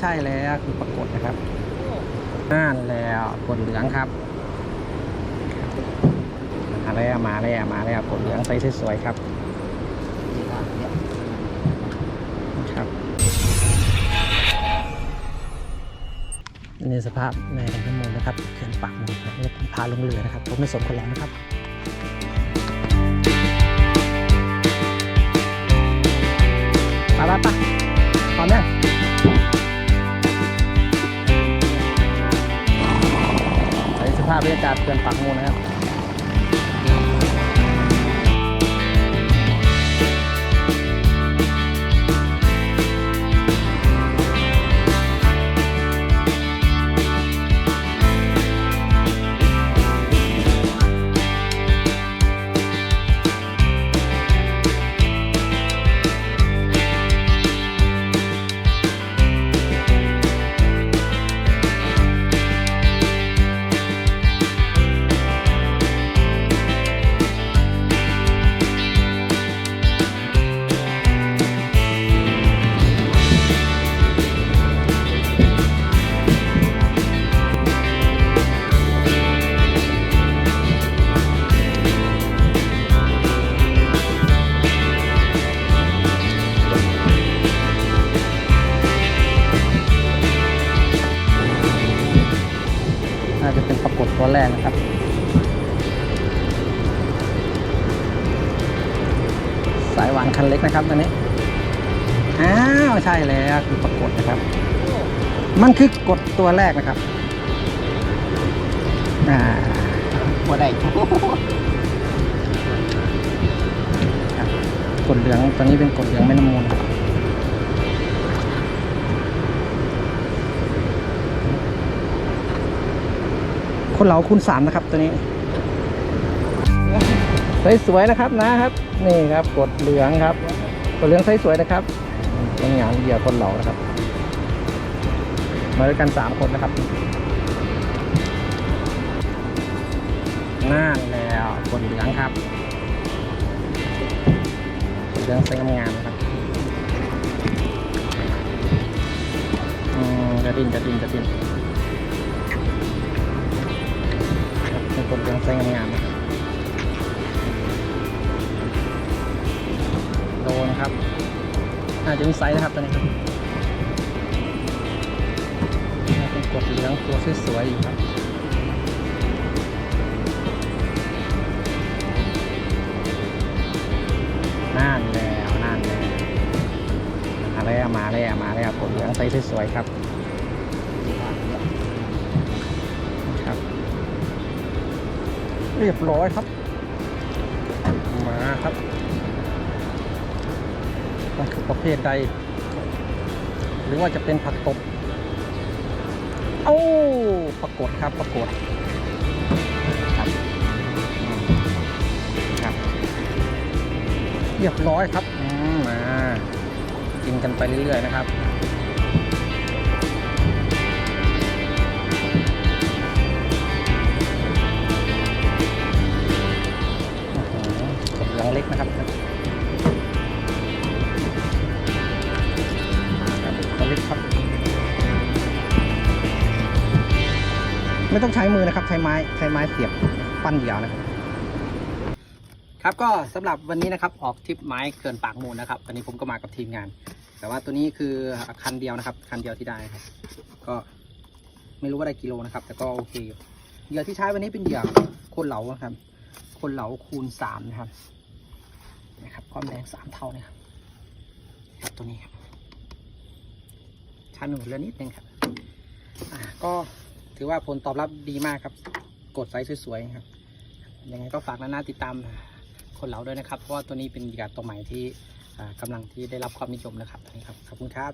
ใช่แล้วคือปรากฏนะครับนั่นแล้วกดเหลืองครับ มาแล้วมาแล้วมาแล้วกดเหลืองใสสวยๆครับครับนี่สภาพในน้ำมูลนะครับเขื่อนปากมูลครับแล้วผมพาลงเรือนะครับผมไม่สมคนแรงนะครับไปไปไปาพบรรยากาศเขื่อนปากมูลนะครับ น่าจะเป็นปรากฏตัวแรกนะครับสายหวานคันเล็กนะครับตัวนี้อ้าวใช่แล้วคือปรากฏนะครับ มันคือกดตัวแรกนะครับอ่าบ่ได้ครับกดเหลืองตัวนี้เป็นกดเหลืองไม่น้ำมูลครับ คนเหลาคูณสามนะครับตัวนี้สวยๆนะครับนะครับนี่ครับกดเหลืองครับกดเหลืองสวยๆนะครับเป็นงานเหยื่อคนเหลานะครับ มาด้วยกันสามคนนะครับนั่นแล้วกดเหลืองครับเหลืองสวยงามๆนะครับอืมจะดินจะดินจะดินครับเป็นกดเหลืองสวยงามๆนโดนครับอาจจะมีไซส์นะครับตัวนี้ครับเป็นกดเหลืองตัวสวยๆอยู่ครับนั่นแล้วนั่นแล้วมาแล้วมาแล้วมาแล้วกดเหลืองไซส์สวยๆครับ เรียบร้อยครับ มาครับมันคือประเภทใด หรือว่าจะเป็นผักตบโอ้ปรากฏครับปรากฏครับครับ เรียบร้อยครับอืมมากินกันไปเรื่อยๆนะครับ ครับตัวเล็กครับ ไม่ต้องใช้มือนะครับ ใช้ไม้ใช้ไม้เสียบปั้นเหยาวนะครับครับก็สำหรับวันนี้นะครับออกทริปไม้เขื่อนปากมูลนะครับวันนี้ผมก็มากับทีมงาน แต่ว่าตัวนี้คือคันเดียวนะครับ คันเดียวที่ได้ครับ ก็ไม่รู้ว่าได้กิโลนะครับ แต่ก็โอเคอยู่เหยื่อที่ใช้วันนี้เป็นเหยื่อคนเหลาครับ คนเหลาคูณสามนะครับ นะครับความแรงสามเท่านะครับตัวนี้ครับชันหนูเรือนิดนึงครับอ่าก็ถือว่าผลตอบรับดีมากครับ กดไซส์สวยๆครับยังไงก็ฝากนานาติดตามคนเหล่าด้วยนะครับ เพราะว่าตัวนี้เป็นเหยื่อตัวใหม่ที่อ่ากำลังที่ได้รับความนิยมนะครับนี้ครับขอบคุณครับ